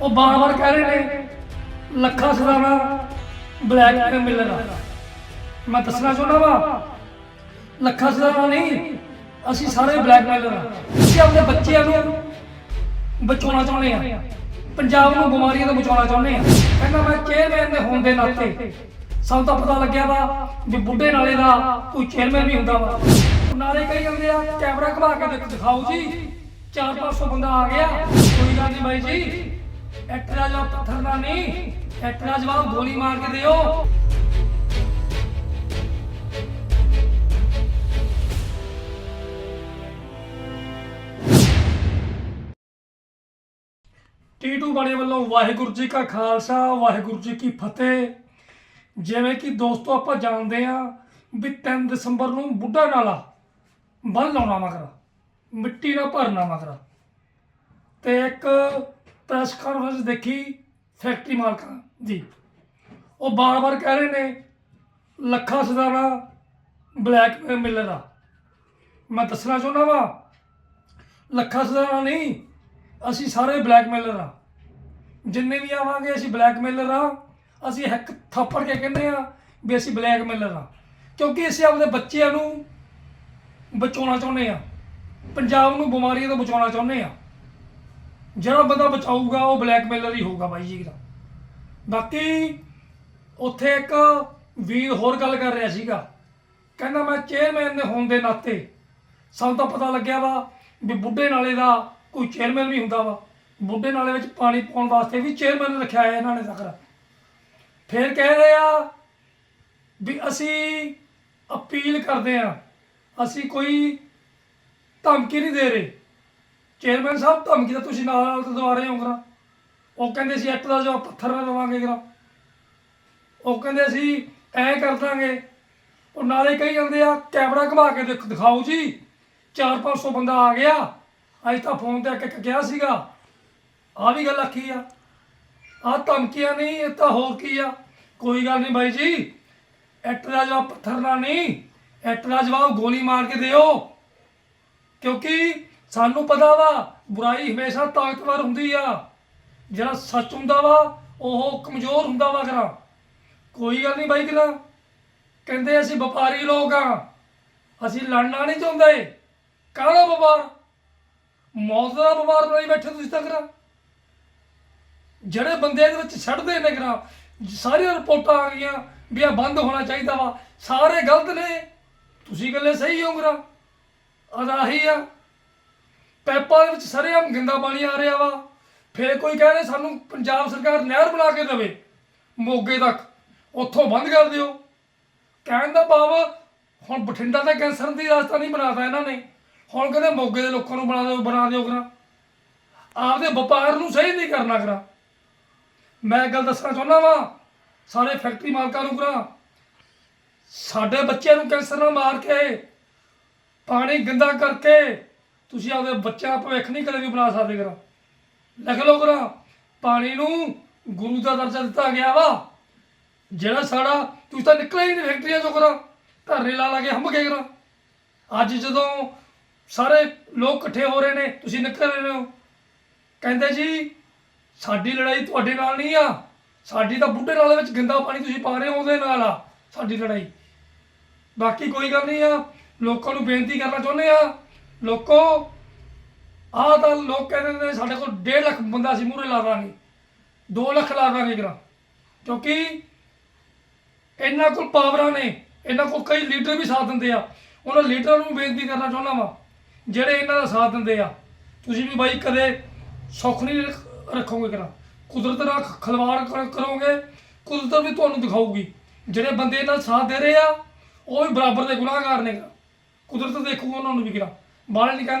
ਉਹ ਬਾਰ-ਬਾਰ ਕਹਿ ਰਹੇ ਨੇ, ਲੱਖਾਂ ਸਦਾਨਾ ਬਲੈਕ ਮਿਲਰ ਆ ਮੈਂ ਦੱਸਣਾ ਚਾਹੁੰਦਾ ਵਾ, ਲੱਖਾਂ ਸਦਾਨਾ ਨਹੀਂ, ਅਸੀਂ ਸਾਰੇ ਬਲੈਕ ਮਿਲਰ ਆ। ਅਸੀਂ ਆਪਣੇ ਬੱਚਿਆਂ ਨੂੰ ਬਚਾਉਣਾ ਚਾਹੁੰਦੇ ਆ। ਪੰਜਾਬ ਨੂੰ ਬਿਮਾਰੀਆਂ ਤੋਂ ਬਚਾਉਣਾ ਚਾਹੁੰਦੇ ਆ। ਕਹਿੰਦਾ ਮੈਂ ਚੇਅਰਮੈਨ ਦੇ ਹੋਣ ਦੇ ਨਾਤੇ ਸਾਨੂੰ ਤਾਂ ਪਤਾ ਲੱਗਿਆ ਵਾ ਵੀ ਬੁੱਢੇ ਨਾਲੇ ਦਾ ਕੋਈ ਚੇਅਰਮੈਨ ਵੀ ਹੁੰਦਾ ਵਾ। ਨਾਲੇ ਕਹੀ ਜਾਂਦੇ ਆ, ਕੈਮਰਾ ਘਵਾ ਕੇ ਦਿਖਾਓ ਜੀ। 4-500 ਬੰਦਾ ਆ ਗਿਆ। ਕੋਈ ਗੱਲ ਨਹੀਂ ਬਾਈ ਜੀ ਐਕਟ ਜਵਾਬ ਪੱਥਰ ਦਾ ਨਹੀਂ ਐਕਟ ਜਵਾਬ ਗੋਲੀ ਮਾਰ ਕੇ ਦਿਓ। ਟੀਟੂ ਬਾਣੇ ਵੱਲੋਂ ਵਾਹਿਗੁਰੂ ਜੀ ਕਾ ਖਾਲਸਾ, ਵਾਹਿਗੁਰੂ ਜੀ ਕੀ ਫਤਿਹ। ਜਿਵੇਂ ਕਿ ਦੋਸਤੋ, ਆਪਾਂ ਜਾਣਦੇ ਆ ਵੀ 3 ਦਸੰਬਰ ਨੂੰ ਬੁੱਢਾ ਨਾਲਾ ਬੰਨ ਲਾਉਣਾ ਮਗਰ, ਮਿੱਟੀ ਨਾਲ ਭਰਨਾ ਮਗਰ। ਤੇ ਇੱਕ ਪ੍ਰੈਸ ਕਾਨਫਰੰਸ ਦੇਖੀ ਫੈਕਟਰੀ ਮਾਲਕਾਂ ਦੀ ਉਹ ਬਾਰ-ਬਾਰ ਕਹਿ ਰਹੇ ਨੇ, ਲੱਖਾ ਸਦਾਨਾ ਬਲੈਕ ਮਿਲਰ ਆ ਮੈਂ ਦੱਸਣਾ ਚਾਹੁੰਦਾ ਵਾ, ਲੱਖਾ ਸਦਾਨਾ ਨਹੀਂ, ਅਸੀਂ ਸਾਰੇ ਬਲੈਕਮੇਲਰ ਆ ਜਿੰਨੇ ਵੀ ਆਵਾਂਗੇ, ਅਸੀਂ ਬਲੈਕਮੇਲਰ ਆ ਅਸੀਂ ਹੱਕ ਥੱਪੜ ਕੇ ਕਹਿੰਦੇ ਆ ਵੀ ਅਸੀਂ ਬਲੈਕਮੇਲਰ ਆ ਕਿਉਂਕਿ ਅਸੀਂ ਆਪਣੇ ਬੱਚਿਆਂ ਨੂੰ ਬਚਾਉਣਾ ਚਾਹੁੰਦੇ ਆ ਪੰਜਾਬ ਨੂੰ ਬਿਮਾਰੀਆਂ ਤੋਂ ਬਚਾਉਣਾ ਚਾਹੁੰਦੇ ਆ ਜਿਹੜਾ ਬੰਦਾ ਬਚਾਊਗਾ ਉਹ ਬਲੈਕਮੇਲਰ ਹੀ ਹੋਊਗਾ ਬਾਈ ਜੀ ਦਾ। ਬਾਕੀ ਉੱਥੇ ਇੱਕ ਵੀਰ ਹੋਰ ਗੱਲ ਕਰ ਰਿਹਾ ਸੀਗਾ। ਕਹਿੰਦਾ ਮੈਂ ਚੇਅਰਮੈਨ ਦੇ ਹੋਣ ਦੇ ਨਾਤੇ ਸਾਨੂੰ ਤਾਂ ਪਤਾ ਲੱਗਿਆ ਵਾ ਵੀ ਬੁੱਢੇ ਨਾਲੇ ਦਾ ਕੋਈ ਚੇਅਰਮੈਨ ਵੀ ਹੁੰਦਾ ਵਾ। ਬੁੱਢੇ ਨਾਲੇ ਵਿੱਚ ਪਾਣੀ ਪਾਉਣ ਵਾਸਤੇ ਵੀ ਚੇਅਰਮੈਨ ਰੱਖਿਆ ਹੈ ਇਹਨਾਂ ਨੇ ਤੱਕਰ ਫਿਰ ਕਹਿ ਰਹੇ ਆ ਵੀ ਅਸੀਂ ਅਪੀਲ ਕਰਦੇ ਆ, ਅਸੀਂ ਕੋਈ ਧਮਕੀ ਨਹੀਂ ਦੇ ਰਹੇ। ਚੇਅਰਮੈਨ ਸਾਹਿਬ, ਧਮਕੀ ਤਾਂ ਤੁਸੀਂ ਨਾਲ ਨਾਲ ਤਾਂ ਦਵਾ ਰਹੇ ਹੋ ਕਰਾ। ਉਹ ਕਹਿੰਦੇ ਸੀ ਐਕਟ ਦਾ ਜਵਾਬ ਪੱਥਰ ਨਾਲ ਦਵਾਂਗੇ ਕਰਾ। ਉਹ ਕਹਿੰਦੇ ਅਸੀਂ ਐ ਕਰ ਦਾਂਗੇ। ਉਹ ਨਾਲੇ ਕਹੀ ਜਾਂਦੇ ਆ, ਕੈਮਰਾ ਘੁਮਾ ਕੇ ਦੇਖ, ਦਿਖਾਓ ਜੀ। 4-500 ਬੰਦਾ ਆ ਗਿਆ। ਅੱਜ ਤਾਂ ਫੋਨ ਤੇ ਇੱਕ ਇੱਕ ਕਿਹਾ ਸੀਗਾ। ਆ ਵੀ ਗੱਲ ਆਖੀ ਆ। ਆ ਧਮਕੀਆਂ ਨਹੀਂ, ਇਹ ਤਾਂ ਹੋਰ ਕੀ ਆ। ਕੋਈ ਗੱਲ ਨਹੀਂ ਬਾਈ ਜੀ। ਐਕਟ ਦਾ ਜਵਾਬ ਪੱਥਰ ਨਾਲ ਨਹੀਂ। ਐਕਟ ਦਾ ਜਵਾਬ ਗੋਲੀ ਮਾਰ ਕੇ ਦਿਓ। ਕਿਉਂਕਿ ਸਾਨੂੰ ਪਤਾ ਵਾ, ਬੁਰਾਈ ਹਮੇਸ਼ਾ ਤਾਕਤਵਰ ਹੁੰਦੀ ਆ। ਜਿਹੜਾ ਸੱਚ ਹੁੰਦਾ ਵਾ, ਉਹ ਕਮਜ਼ੋਰ ਹੁੰਦਾ ਵਾ ਕਰਾਂ ਕੋਈ ਗੱਲ ਨਹੀਂ ਬਾਈ ਕਿਲਾ ਕਹਿੰਦੇ ਅਸੀਂ ਵਪਾਰੀ ਲੋਕ ਆ। ਅਸੀਂ ਲੜਨਾ ਨਹੀਂ ਚਾਹੁੰਦੇ। ਕਾਹਦਾ ਵਪਾਰ? ਮੌਤ ਦਾ ਵਪਾਰ ਬਣਾਈ ਬੈਠੇ ਤੁਸੀਂ ਤਾਂ ਕਰਾ ਜਿਹੜੇ ਬੰਦੇ ਇਹਦੇ ਵਿੱਚ ਛੱਡਦੇ ਨੇ ਕਰਾ ਸਾਰੀਆਂ ਰਿਪੋਰਟਾਂ ਆ ਗਈਆਂ ਵੀ ਇਹ ਬੰਦ ਹੋਣਾ ਚਾਹੀਦਾ ਵਾ। ਸਾਰੇ ਗਲਤ ਨੇ। ਤੁਸੀਂ ਗੱਲੇ ਸਹੀ ਹੋ ਕਰਾ ਅਦਾਹੀ ਆ। ਪੈਪਾਂ ਦੇ ਵਿੱਚ ਸਰੇਆਮ ਗੰਦਾ ਪਾਣੀ ਆ ਰਿਹਾ ਵਾ। ਫਿਰ ਕੋਈ ਕਹਿ ਰਿਹਾ ਸਾਨੂੰ ਪੰਜਾਬ ਸਰਕਾਰ ਨਹਿਰ ਬਣਾ ਕੇ ਦੇਵੇ, ਮੋਗੇ ਤੱਕ। ਉੱਥੋਂ ਬੰਦ ਕਰ ਦਿਓ। ਕਹਿਣ ਦਾ ਭਾਵ, ਹੁਣ ਬਠਿੰਡਾ ਤਾਂ ਕੈਂਸਰ ਦੀ ਰਸਤਾ ਨਹੀਂ ਬਣਾਤਾ ਇਹਨਾਂ ਨੇ। ਹੁਣ ਕਹਿੰਦੇ ਮੋਗੇ ਦੇ ਲੋਕਾਂ ਨੂੰ ਬਣਾ ਦਿਓ ਬਣਾ ਦਿਓ ਕਰਾ। ਆਪਦੇ ਵਪਾਰ ਨੂੰ ਸਹੀ ਨਹੀਂ ਕਰਨਾ ਕਰਾ। ਮੈਂ ਇੱਕ ਗੱਲ ਦੱਸਣਾ ਚਾਹੁੰਦਾ ਵਾਂ, ਸਾਰੇ ਫੈਕਟਰੀ ਮਾਲਕਾਂ ਨੂੰ ਕਰਾ। ਸਾਡੇ ਬੱਚਿਆਂ ਨੂੰ ਕੈਂਸਰ ਨਾਲ ਮਾਰ ਕੇ, ਪਾਣੀ ਗੰਦਾ ਕਰਕੇ ਤੁਸੀਂ ਆਪਦੇ ਬੱਚਿਆਂ ਦਾ ਭਵਿੱਖ ਨਹੀਂ ਕਦੇ ਵੀ ਬਣਾ ਸਕਦੇ ਕਰਾ ਲਿਖ ਲਓ ਕਰਾ ਪਾਣੀ ਨੂੰ ਗੁਰੂ ਦਾ ਦਰਜਾ ਦਿੱਤਾ ਗਿਆ ਵਾ। ਜਿਹੜਾ ਸਾਡਾ, ਤੁਸੀਂ ਤਾਂ ਨਿਕਲਿਆ ਹੀ ਨਹੀਂ ਫੈਕਟਰੀਆਂ ਚੋਂ ਕਰਾ ਧਰਨੇ ਲਾ ਲਾ ਕੇ ਹੰਭ ਕੇ ਕਰਾ ਅੱਜ ਜਦੋਂ ਸਾਰੇ ਲੋਕ ਇਕੱਠੇ ਹੋ ਰਹੇ ਨੇ, ਤੁਸੀਂ ਨਿਕਲ ਰਹੇ ਹੋ। ਕਹਿੰਦੇ ਜੀ, ਸਾਡੀ ਲੜਾਈ ਤੁਹਾਡੇ ਨਾਲ ਨਹੀਂ ਆ। ਸਾਡੀ ਤਾਂ ਬੁੱਢੇ ਨਾਲ ਵਿੱਚ ਗੰਦਾ ਪਾਣੀ ਤੁਸੀਂ ਪਾ ਰਹੇ ਹੋ, ਉਹਦੇ ਨਾਲ ਆ ਸਾਡੀ ਲੜਾਈ। ਬਾਕੀ ਕੋਈ ਗੱਲ ਨਹੀਂ ਆ। ਲੋਕਾਂ ਨੂੰ ਬੇਨਤੀ ਕਰਨਾ ਚਾਹੁੰਦੇ ਆ ਲੋਕੋ, ਆਹ ਤਾਂ ਲੋਕ ਕਹਿੰਦੇ ਨੇ ਸਾਡੇ ਕੋਲ 1.5 ਲੱਖ ਬੰਦਾ ਅਸੀਂ ਮੂਹਰੇ ਲਾ ਦਾਂਗੇ। 2 ਲੱਖ ਲਾ ਦਾਂਗੇ ਕਰਾ ਕਿਉਂਕਿ ਇਹਨਾਂ ਕੋਲ ਪਾਵਰਾਂ ਨੇ, ਇਹਨਾਂ ਕੋਲ ਕਈ ਲੀਡਰ ਵੀ ਸਾਥ ਦਿੰਦੇ ਆ। ਉਹਨਾਂ ਲੀਡਰਾਂ ਨੂੰ ਬੇਨਤੀ ਕਰਨਾ ਚਾਹੁੰਦਾ ਵਾਂ, ਜਿਹੜੇ ਇਹਨਾਂ ਦਾ ਸਾਥ ਦਿੰਦੇ ਆ। ਤੁਸੀਂ ਵੀ ਬਾਈ ਕਦੇ ਸੁੱਖ ਨਹੀਂ ਰੱਖੋਗੇ ਕਰਾ ਕੁਦਰਤ ਨਾਲ ਖ- ਖਿਲਵਾੜ ਕਰ- ਕਰੋਗੇ, ਕੁਦਰਤ ਵੀ ਤੁਹਾਨੂੰ ਦਿਖਾਊਗੀ। ਜਿਹੜੇ ਬੰਦੇ ਇਹਨਾਂ ਦਾ ਸਾਥ ਦੇ ਰਹੇ ਆ, ਉਹ ਵੀ ਬਰਾਬਰ ਦੇ ਗੁਨਾਹਗਾਰ ਨੇ ਕੁਦਰਤ ਦੇਖੂਗਾ ਉਹਨਾਂ ਨੂੰ ਵੀ ਕਿਰਾ ਬਾਹਰ ਨਹੀਂ ਕਹਿੰਦਾ